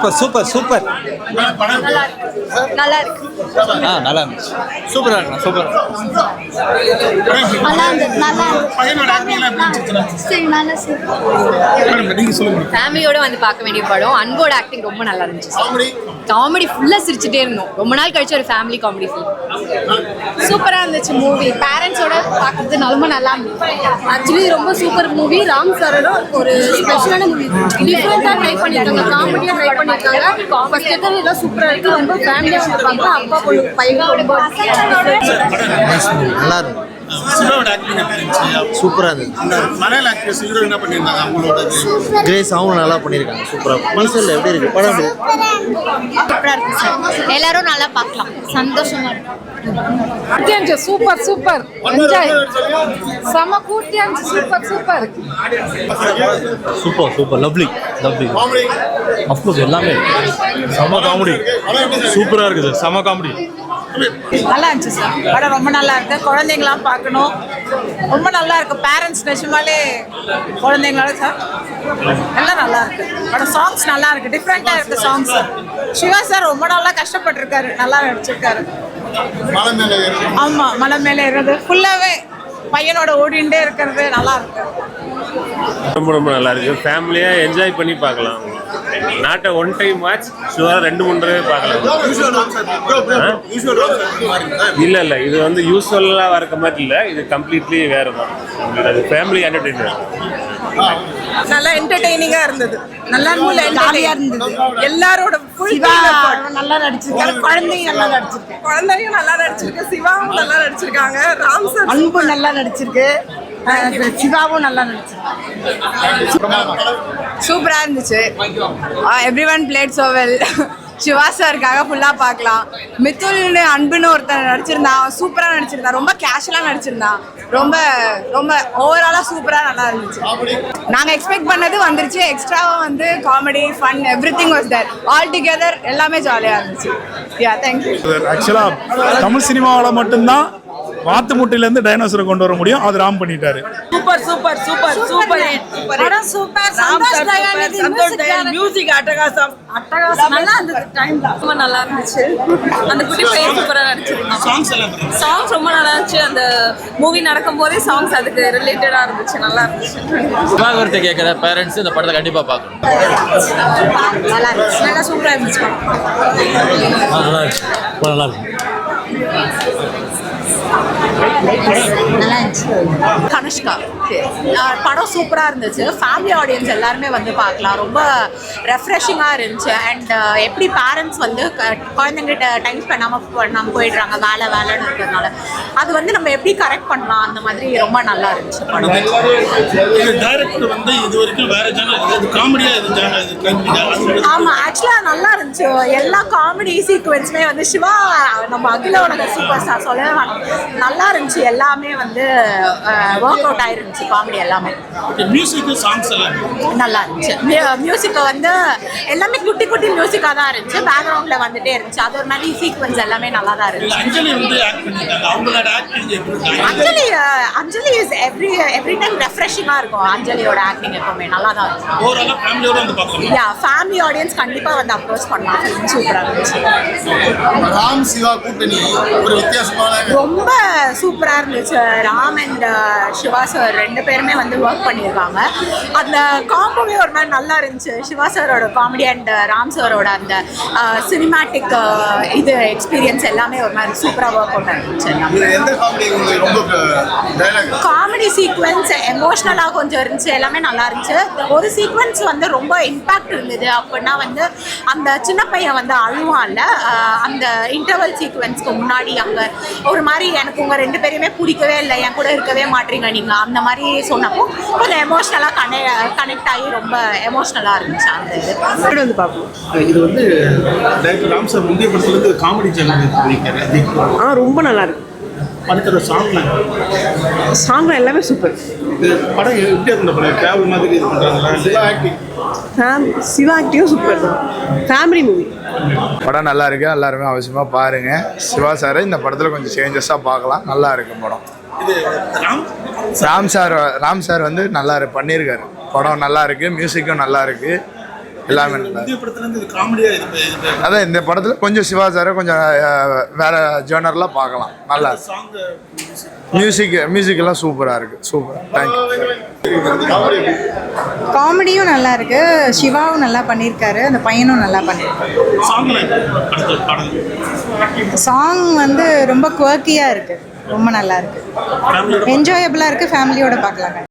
Super super super. நல்லா இருக்கு. ஆ நல்லா இருந்துச்சு. சூப்பராக இருக்கு சூப்பர் நல்லா இருந்தது ஃபேமிலியோட வந்து பார்க்க வேண்டிய படம் அன்போட ஆக்டிங் ரொம்ப நல்லா இருந்துச்சு. காமெடி ஃபுல்லா சிரிச்சுட்டே இருந்தோம். ரொம்ப நாள் கழிச்சு ஒரு ஃபேமிலி காமெடி ஃபிலிம் சூப்பரா இருந்துச்சு மூவி பேரண்ட்ஸோட பார்க்கறது ரொம்ப நல்லா இருந்துச்சு. ஆக்சுவலி ரொம்ப சூப்பர் மூவி ராம் சாரோட ஒரு ஸ்பெஷலான மூவி டிஃப்ரெண்டா ட்ரை பண்ணிருக்காங்க. காமெடியா ட்ரை பண்ணிருக்காங்க. ஃபர்ஸ்ட் எல்லாம் எல்லாம் சூப்பரா இருக்கு. ரொம்ப ஃபேமிலியா வந்து பார்க்கலாம் அப்பா பொண்ணு பையன் ரொம்ப நல்லா இருக்கும் சிவாவோட ஆக்டிங் எப்படி இருந்துச்சு. சூப்பராக இருந்தது. அந்த மலையாள ஆக்ட்ரஸ் ஹீரோ என்ன பண்ணியிருந்தாங்க? அவங்களோட கிரேஸ் அவங்களும் நல்லா பண்ணியிருக்காங்க. சூப்பராக மனசில் எப்படி இருக்கு? படம்? சூப்பரா சார் எல்லாரும் நல்லா பார்க்கலாம். சந்தோஷமா சூப்பர் சூப்பர் என்ஜாய் செம கூட்டியா இருந்துச்சு super super super super lovely lovely of course எல்லாமே. செம காமெடி சூப்பராக இருக்குது செம காமெடி நல்லா இருந்துச்சு சார் படம் ரொம்ப நல்லா இருக்கு. குழந்தைங்களாம் பார்க்கணும். ரொம்ப நல்லா இருக்கு. பேரண்ட்ஸ் நிஜமாலே குழந்தைங்களோட சார். எல்லாம் நல்லா இருக்கு. படம் சாங்ஸ் நல்லா இருக்கு. டிஃப்ரெண்டா இருக்கு சாங்ஸ் சிவா சார் ரொம்ப நாளா கஷ்டப்பட்டிருக்காரு. நல்லா நடிச்சிருக்காரு. மலை மேல ஏறி ஆமா மலை மேலே இருக்கிறது ஃபுல்லாவே பையனோட ஓடிண்டே இருக்கிறது நல்லா இருக்கு. ரொம்ப ரொம்ப நல்லா இருக்கு. ஃபேமிலியா என்ஜாய் பண்ணி பார்க்கலாம். நாட்டை ஒன் டைம் வாட்ச் ஷுவராக ரெண்டு மூணு தடவை பார்க்கலாம் இல்ல இல்ல. இது வந்து யூஸ்வலாக வரக்க மாதிரி இல்லை. இது கம்ப்ளீட்லி வேற தான் அது ஃபேமிலி என்டர்டெயின்மெண்ட் நல்லா என்டர்டெய்னிங்கா இருந்தது. நல்லா ஜாலியா இருந்தது. எல்லாரோட ஃபுல் நல்லா நடிச்சிருக்காரு குழந்தையும் நல்லா நடிச்சிருக்கு குழந்தையும் நல்லா நடிச்சிருக்கு. சிவாவும் நல்லா நடிச்சிருக்காங்க. ராம் சார் அன்பு நல்லா நடிச்சிருக்கு. சிவாவும் நல்லா நடிச்சிருக்கு சூப்பராக இருந்துச்சு. Everyone played so well Siva சாருக்காக ஃபுல்லாக பார்க்கலாம். மித்துல்னு அன்புன்னு ஒருத்தன் நடிச்சிருந்தான் சூப்பராக நடிச்சிருந்தான் ரொம்ப கேஷுவலாக நடிச்சிருந்தான் ரொம்ப ரொம்ப ஓவராலாக சூப்பராக நல்லா இருந்துச்சு. நாங்கள் எக்ஸ்பெக்ட் பண்ணது வந்துருச்சு. எக்ஸ்ட்ராவாக வந்து comedy fun everything was there all together எல்லாமே ஜாலியாக இருந்துச்சு. யா தேங்க்யூ ஆக்சுவலாக தமிழ் சினிமாவில் மட்டும்தான் வாத்து முட்டையிலேருந்து டைனோசரை கொண்டு வர முடியும். அது ராம் பண்ணிட்டாரு. சூப்பர் சூப்பர் சூப்பர் சூப்பர் படம் சூப்பர் சந்தோஷ் தயாநிதி சந்தோஷ் தயாநிதி மியூசிக் அட்டகாசம். அட்டகாசம் நல்லா இருந்தது டைம் ரொம்ப நல்லா இருந்துச்சு. அந்த குட்டி பையன் சூப்பராக நடிச்சிருந்தான். சாங்ஸ் எல்லாம் இருந்துச்சு? சாங்ஸ் ரொம்ப நல்லா இருந்துச்சு. அந்த மூவி நடக்கும் போதே சாங்ஸ் அதுக்கு ரிலேட்டடாக இருந்துச்சு. நல்லா இருந்துச்சு. விவாகரத்தை கேட்குற பேரண்ட்ஸ் இந்த படத்தை கண்டிப்பாக பார்க்கணும். நல்லா இருந்துச்சு. நல்லா சூப்பராக இருந்துச்சு. நல்லா ரொம்ப நல்லா இருக்கு நல்லா இருந்துச்சு கனுஷ்கா படம் சூப்பராக இருந்துச்சு. ஃபேமிலி ஆடியன்ஸ் எல்லாருமே வந்து பார்க்கலாம். ரொம்ப ரெஃப்ரெஷிங்காக இருந்துச்சு. அண்ட் எப்படி பேரண்ட்ஸ் வந்து குழந்தைங்கிட்ட டைம் பண்ணாமல் பண்ணாமல் போயிடுறாங்க வேலை வேலைன்னு இருக்கிறதுனால. அது வந்து நம்ம எப்படி கரெக்ட் பண்ணலாம்? அந்த மாதிரி ரொம்ப நல்லா இருந்துச்சு படம். டைரக்டர் வந்து இது வரைக்கும் வேற ஜானர் இது காமெடியா இது ஆமா ஆக்சுவலா நல்லா இருந்துச்சு. எல்லா காமெடி சீக்வென்ஸுமே வந்து சிவா நம்ம அகில உலக சூப்பர் ஸ்டார் சொல்லவே வேணாம். நல்லா இருந்துச்சு. எல்லாமே வந்து ஒர்க் அவுட் ஆயிருந்துச்சு. காமெடி எல்லாமே. மியூசிக் சாங்ஸ் எல்லாம்? நல்லா இருந்துச்சு. மியூசிக்கை வந்து எல்லாமே குட்டி குட்டி மியூசிக்காக தான் இருந்துச்சு. பேக்ரவுண்ட்ல வந்துட்டே இருந்துச்சு. அது ஒரு மாதிரி சீக்வென்ஸ் எல்லாமே நல்லா தான் இருந்துச்சு. Anjali Anjali is every every time ரெஃப்ரெஷிங்காக இருக்கும். அஞ்சலியோட ஆக்டிங் எப்பவுமே. நல்லா தான் இருக்கும். யா ஃபேமிலி ஆடியன்ஸ் கண்டிப்பாக வந்து அப்ரோச் பண்ணலாம். சூப்பராக இருந்துச்சு. ராம் சிவா கூட்டணி ஒரு வித்தியாசமான ரொம்ப சூப்பராக இருந்துச்சு. ராம் அண்ட் சிவா சார் ரெண்டு பேருமே வந்து ஒர்க் பண்ணியிருக்காங்க. அந்த காம்போவே ஒரு மாதிரி நல்லா இருந்துச்சு. சிவா சாரோட காமெடி அண்ட் ராம் சாரோட அந்த சினிமேட்டிக் இது எக்ஸ்பீரியன்ஸ் எல்லாமே ஒரு மாதிரி சூப்பராக ஒர்க் அவுட் இருந்துச்சு காமெடி ரொம்ப சீக்வென்ஸ் எமோஷ்னலாக கொஞ்சம் இருந்துச்சு. எல்லாமே நல்லா இருந்துச்சு. ஒரு சீக்வென்ஸ் வந்து ரொம்ப இம்பாக்ட் இருந்தது அப்படின்னா வந்து அந்த சின்ன பையன் வந்து அழுவான்ல. அந்த இன்டர்வல் சீக்வென்ஸ்க்கு முன்னாடி அங்கே ஒரு மாதிரி எனக்கு உங்கள் ரெண்டு பேரையுமே பிடிக்கவே இல்லை. என் கூட இருக்கவே மாட்டீங்க நீங்கள் அந்த மாதிரி சொன்னப்போ கொஞ்சம் எமோஷ்னலாக கனெ கனெக்ட் ஆகி ரொம்ப எமோஷ்னலாக இருந்துச்சு அந்த இது. வந்து பார்ப்போம்? இது வந்து டைரக்டர் ராம் சார் முந்தைய படத்துல இருந்து காமெடி சேனல் ஆ ரொம்ப நல்லா இருக்கு. படத்தோட சாங்லாம் சாங் எல்லாமே சூப்பர் படம் எப்படி இருந்த படம்? டிராவல் மாதிரி இது பண்றாங்களா? ஆக்டிங் சிவா ஆக்டிவும் சூப்பர் தான் ஃபேமிலி மூவி படம் நல்லா இருக்கு. எல்லாருமே அவசியமாக பாருங்க. சிவா சார் இந்த படத்தில் கொஞ்சம் சேஞ்சஸாக பார்க்கலாம். நல்லா இருக்கு படம். இது ராம்? ராம் சார் ராம் சார் வந்து நல்லா பண்ணியிருக்காரு படம் நல்லா இருக்கு. மியூசிக்கும் நல்லா இருக்கு. எல்லாமே அதான் இந்த படத்தில் கொஞ்சம் சிவா சாரை கொஞ்சம் வேற ஜேர்னரில் பார்க்கலாம். நல்லா மியூசிக் மியூசிக் எல்லாம் சூப்பராக இருக்கு. சூப்பர் தேங்க்யூ காமெடியும் நல்லா இருக்கு. சிவாவும் நல்லா பண்ணியிருக்காரு அந்த பையனும் நல்லா பண்ணியிருக்காரு சாங் வந்து ரொம்ப குவர்க்கியாக இருக்கு. ரொம்ப நல்லா இருக்கு. என்ஜாயபிளாக இருக்கு. ஃபேமிலியோட பார்க்கலாங்க.